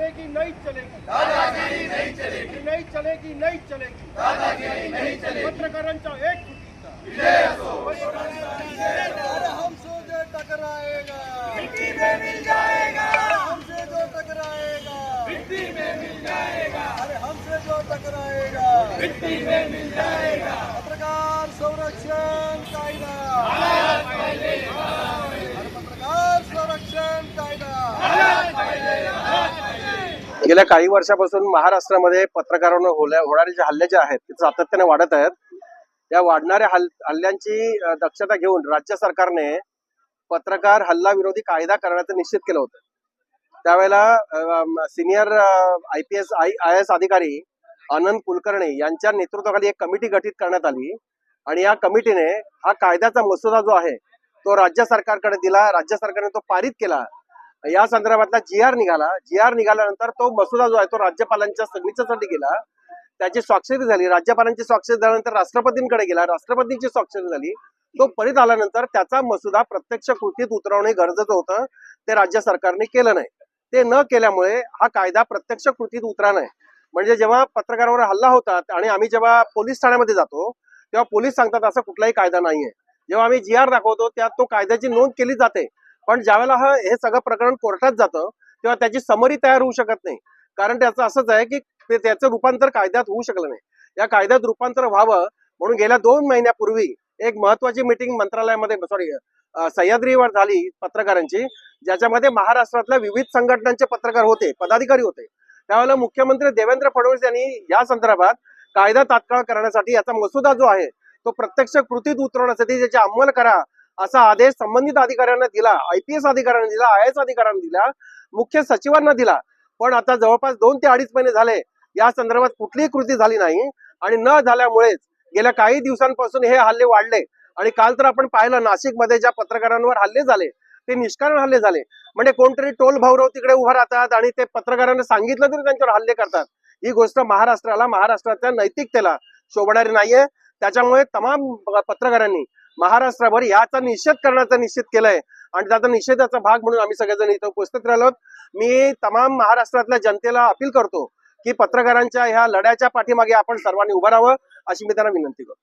नहीं चलेगी। दादागिरी नहीं चलेगी। नहीं चलेगी नहीं चलेगी। दादागिरी नहीं चलेगी। पत्रकारांचा एक अरे हमसे जो टकराएगा मिट्टी में मिल जाएगा हमसे जो टकराएगा मिट्टी में मिल जाएगा अरे हमसे जो टकराएगा मिट्टी में मिल जाएगा पत्रकार संरक्षण कायदा अरे पत्रकार संरक्षण कायदा गेल्या काही वर्षापासून महाराष्ट्रामध्ये पत्रकारांवर होल्या होणारे जे हल्ले जे आहेत ते सातत्याने वाढत आहेत. या वाढणाऱ्या हल हल्ल्यांची दक्षता घेऊन राज्य सरकारने पत्रकार हल्ला विरोधी कायदा करण्याचं निश्चित केलं होतं. त्यावेळेला senior I P S I I S अधिकारी आनंद कुलकर्णी यांच्या नेतृत्वाखाली एक कमिटी गठीत करण्यात आली आणि या कमिटीने हा कायद्याचा मसुदा जो आहे तो राज्य सरकारकडे दिला. राज्य सरकारने तो पारित केला. या संदर्भातला जी आर निघाला जी आर निघाल्यानंतर तो मसुदा जो आहे तो राज्यपालांच्या सगळीच्यासाठी गेला. त्याची स्वाक्षरी झाली. राज्यपालांची स्वाक्षरी झाल्यानंतर राष्ट्रपतींकडे गेला. राष्ट्रपतींची स्वाक्षरी झाली. तो परत आल्यानंतर त्याचा मसुदा प्रत्यक्ष कृतीत उतरवणे गरजेचं होतं. ते राज्य सरकारने केलं नाही. ते न केल्यामुळे हा कायदा प्रत्यक्ष कृतीत उतरा नाही. म्हणजे जेव्हा पत्रकारावर हल्ला होतात आणि आम्ही जेव्हा पोलीस ठाण्यामध्ये जातो तेव्हा पोलीस सांगतात असा कुठलाही कायदा नाहीये. जेव्हा आम्ही जी आर दाखवतो त्यात तो कायद्याची नोंद केली जाते. पण ज्यावेळेला हा हे सगळं प्रकरण कोर्टात जातं तेव्हा त्याची समरी तयार होऊ शकत नाही. कारण त्याचं असंच आहे की ते त्याचं रूपांतर कायद्यात होऊ शकलं नाही. या कायद्यात रूपांतर व्हावं म्हणून गेल्या दोन महिन्यापूर्वी एक महत्वाची मिटिंग मंत्रालयामध्ये सॉरी सह्याद्रीवर झाली पत्रकारांची ज्याच्यामध्ये महाराष्ट्रातल्या विविध संघटनांचे पत्रकार होते पदाधिकारी होते. त्यावेळेला मुख्यमंत्री देवेंद्र फडणवीस यांनी या संदर्भात कायदा तात्काळ करण्यासाठी याचा मसुदा जो आहे तो प्रत्यक्ष कृतीत उतरवण्यासाठी ज्याचे अंमल करा असा आदेश संबंधित अधिकाऱ्यांना दिला आयपीएस अधिकाऱ्यांना दिला आय एस अधिकाऱ्यांना दिला मुख्य सचिवांना दिला. पण आता जवळपास दोन ते अडीच महिने झाले. या संदर्भात कुठलीही कृती झाली नाही आणि न झाल्यामुळेच गेल्या काही दिवसांपासून हे हल्ले वाढले. आणि काल तर आपण पाहिलं नाशिकमध्ये ज्या पत्रकारांवर हल्ले झाले ते निष्कारण हल्ले झाले. म्हणजे कोणतरी टोल भाऊराव तिकडे उभा राहतात आणि ते पत्रकारांना सांगितलं तरी त्यांच्यावर हल्ले करतात. ही गोष्ट महाराष्ट्राला महाराष्ट्राच्या नैतिकतेला शोभणारी नाहीये. त्याच्यामुळे तमाम पत्रकारांनी महाराष्ट्राभर याचा निषेध करण्याचा निश्चित केलाय. आणि त्याचा निषेधाचा भाग म्हणून आम्ही सगळेजण इथं उपस्थित राहिलो मी तमाम महाराष्ट्रातल्या जनतेला अपील करतो की पत्रकारांच्या ह्या लढ्याच्या पाठीमागे आपण सर्वांनी उभं राहावं अशी मी त्यांना विनंती करतो.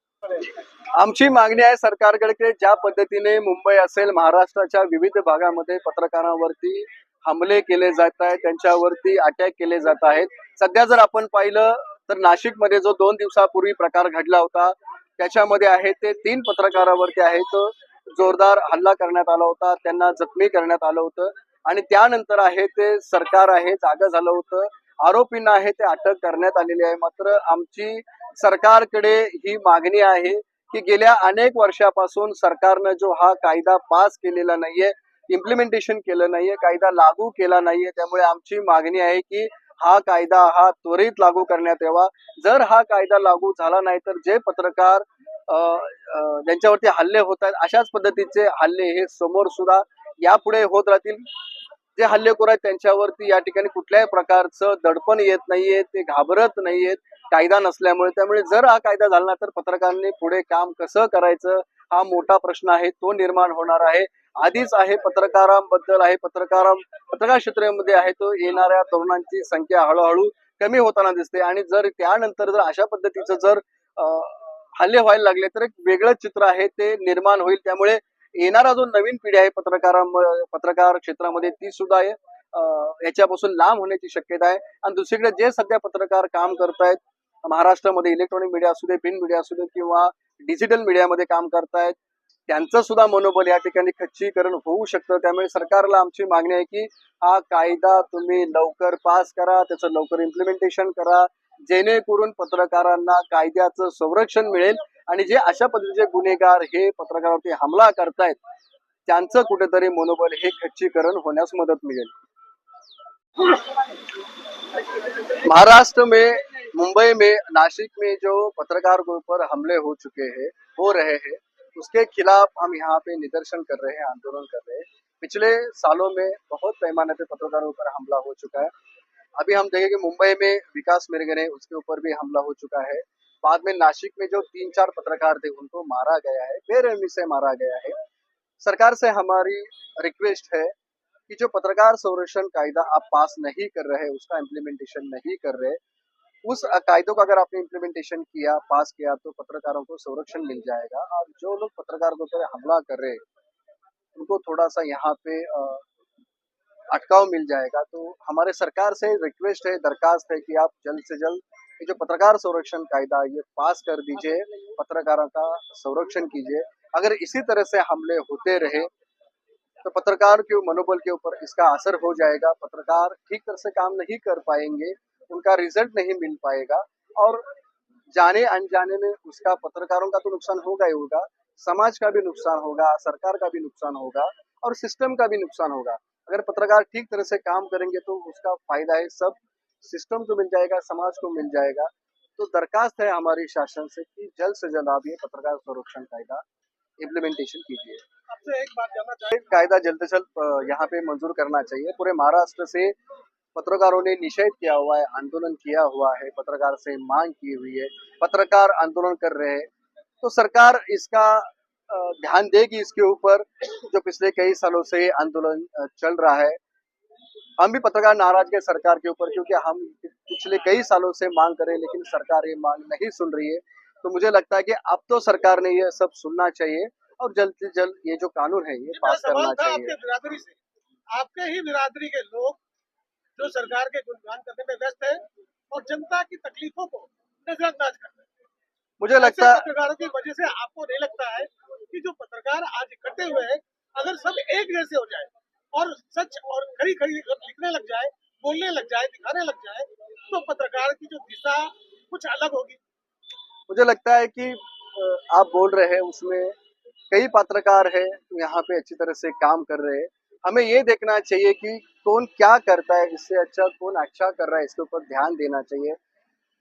आमची मागणी आहे सरकारकडे ज्या पद्धतीने मुंबई असेल महाराष्ट्राच्या विविध भागामध्ये पत्रकारांवरती हमले केले जात आहेत त्यांच्यावरती अटॅक केले जात आहेत. सध्या जर आपण पाहिलं तर नाशिकमध्ये जो दोन दिवसापूर्वी प्रकार घडला होता त्याच्यामध्ये आहे ते तीन पत्रकारावरती आहे तो जोरदार हल्ला करण्यात आला होता त्यांना जखमी करण्यात आलं होतं आणि त्यानंतर आहे ते सरकार आहे जागा झालं होतं. आरोपींना आहे ते अटक करण्यात आलेली आहे. मात्र आमची सरकारकडे ही मागणी आहे की गेल्या अनेक वर्षापासून सरकारनं जो हा कायदा पास केलेला नाहीये इम्प्लिमेंटेशन केलं नाहीये कायदा लागू केला नाहीये त्यामुळे आमची मागणी आहे की हा कायदा हा त्वरित लागू करण्यात यावा. जर हा कायदा लागू झाला नाही तर जे पत्रकार ज्यांच्यावरती हल्ले होत आहेत अशाच पद्धतीचे हल्ले हे समोर सुद्धा यापुढे होत राहतील. जे हल्लेखोर आहेत त्यांच्यावरती या ठिकाणी कुठल्याही प्रकारचं दडपण येत नाहीये ते घाबरत नाहीयेत कायदा नसल्यामुळे. त्यामुळे जर हा कायदा झाला तर पत्रकारांनी पुढे काम कसं करायचं? हा मोठा प्रश्न आहे तो निर्माण होणार आहे. आधीच आहे पत्रकारांबद्दल आहे. पत्रकारां पत्रकार क्षेत्रामध्ये आहे तो. येणाऱ्या तरुणांची संख्या हळूहळू कमी होताना दिसते. आणि जर त्यानंतर जर अशा पद्धतीचं जर हल्ले व्हायला लागले तर एक वेगळं चित्र आहे. ते निर्माण होईल. त्यामुळे येणारा जो नवीन पिढी आहे पत्रकारां पत्रकार क्षेत्रामध्ये ती सुद्धा याच्यापासून लांब होण्याची शक्यता आहे. आणि दुसरीकडे जे सध्या पत्रकार काम करतायत महाराष्ट्रामध्ये इलेक्ट्रॉनिक मीडिया असू दे प्रिंट मीडिया असू दे किंवा डिजिटल मीडियामध्ये काम करतायत त्यांचं सुद्धा मनोबल या ठिकाणी खच्चीकरण होऊ शकतं. त्यामुळे सरकारला आमची मागणी आहे की हा कायदा तुम्ही लवकर पास करा त्याचं लवकर इम्प्लिमेंटेशन करा. जेणेकरून पत्रकारांना कायद्याचं संरक्षण मिळेल आणि जे अशा पद्धतीचे गुन्हेगार हे पत्रकारावरती हमला करतायत त्यांचं कुठेतरी मनोबल हे खच्चीकरण होण्यास मदत मिळेल. महाराष्ट्र में मुंबई में नासिक में जो पत्रकार हमले हो चुके हैं हो रहे हैं उसके खिलाफ हम यहाँ पे निदर्शन कर रहे हैं, आंदोलन कर रहे हैं। पिछले सालों में बहुत पैमाने पे पत्रकारों पर हमला हो चुका है। अभी हम देखेंगे मुंबई में विकास मिर्गन उसके ऊपर भी हमला हो चुका है। बाद में नासिक में जो तीन चार पत्रकार थे, उनको मारा गया है, बेरहमी से मारा गया है। सरकार से हमारी रिक्वेस्ट है कि जो पत्रकार संरक्षण कायदा आप पास नहीं कर रहे, उसका इम्प्लीमेंटेशन नहीं कर रहे उस कायदों का अगर आपने इम्प्लीमेंटेशन किया पास किया तो पत्रकारों को संरक्षण मिल जाएगा। और जो लोग पत्रकार के ऊपर हमला कर रहे उनको थोड़ा सा यहाँ पे अटकाव मिल जाएगा। तो हमारे सरकार से रिक्वेस्ट है, दरखास्त है कि आप जल्द से जल्द ये जो पत्रकार संरक्षण कायदा ये पास कर दीजिए, पत्रकारों का संरक्षण कीजिए। अगर इसी तरह से हमले होते रहे तो पत्रकार के मनोबल के ऊपर इसका असर हो जाएगा। पत्रकार ठीक तरह से काम नहीं कर पाएँगे। उनका रिज़ल्ट नहीं मिल पाएगा और जाने अनजाने में उसका पत्रकारों का तो नुकसान होगा ही होगा समाज का भी नुकसान होगा सरकार का भी नुकसान होगा और सिस्टम का भी नुकसान होगा। अगर पत्रकार ठीक तरह से काम करेंगे तो उसका फ़ायदा है सब। सिस्टम को मिल जाएगा समाज को मिल जाएगा। तो दरखास्त है हमारी शासन से कि जल्द से जल्द आप ये पत्रकार संरक्षण कायदा इम्प्लीमेंटेशन कीजिए। आपसे एक बात जानना चाहेंगे कायदा जल्द से जल्द यहाँ पे मंजूर करना चाहिए। पूरे महाराष्ट्र से पत्रकारों ने निषेध किया हुआ है आंदोलन किया हुआ है पत्रकार से मांग की हुई है पत्रकार आंदोलन कर रहे हैं। तो सरकार इसका ध्यान देगी इसके ऊपर जो पिछले कई सालों से आंदोलन चल रहा है। हम भी पत्रकार नाराज़ है सरकार के ऊपर क्योंकि हम पिछले कई सालों से मांग कर रहे हैं लेकिन सरकार ये मांग नहीं सुन रही है। तो मुझे लगता है कि अब तो सरकार ने ये सब सुनना चाहिए और जल्द से जल्द ये जो कानून है ये पास करना चाहिए। आपके बिरादरी से। आपके ही बिरादरी के लोग जो सरकार के गुणगान करने में व्यस्त है और जनता की तकलीफों को नजरअंदाज कर रहे हैं। मुझे लगता ऐसे पत्रकारों की वजह से आपको नहीं लगता है कि जो पत्रकार आज इकट्ठे हुए हैं अगर सब एक जैसे हो जाए और सच और खरी खरी लिखने लग जाए बोलने लग जाए दिखाने लग जाए तो पत्रकार की जो दिशा कुछ अलग होगी। मुझे लगता है कि आप बोल रहे हैं उसमें कई पत्रकार है जो यहाँ पे अच्छी तरह से काम कर रहे हैं। हमें ये देखना चाहिए कि कौन क्या करता है इससे अच्छा कौन अच्छा कर रहा है, इसके ऊपर ध्यान देना चाहिए।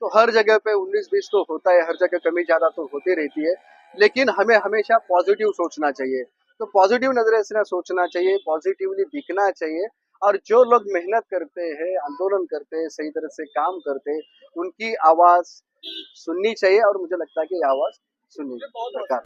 तो हर जगह पे उन्नीस बीस तो होता है, हर जगह कमी ज़्यादा तो होती रहती है, लेकिन हमें हमेशा पॉजिटिव सोचना चाहिए। तो पॉजिटिव नजरे से ना सोचना चाहिए, पॉजिटिवली दिखना चाहिए, और जो लोग मेहनत करते हैं, आंदोलन करते हैं, सही तरह से काम करते हैं, उनकी आवाज़ सुननी चाहिए, और मुझे लगता है कि आवाज़ सुननी सरकार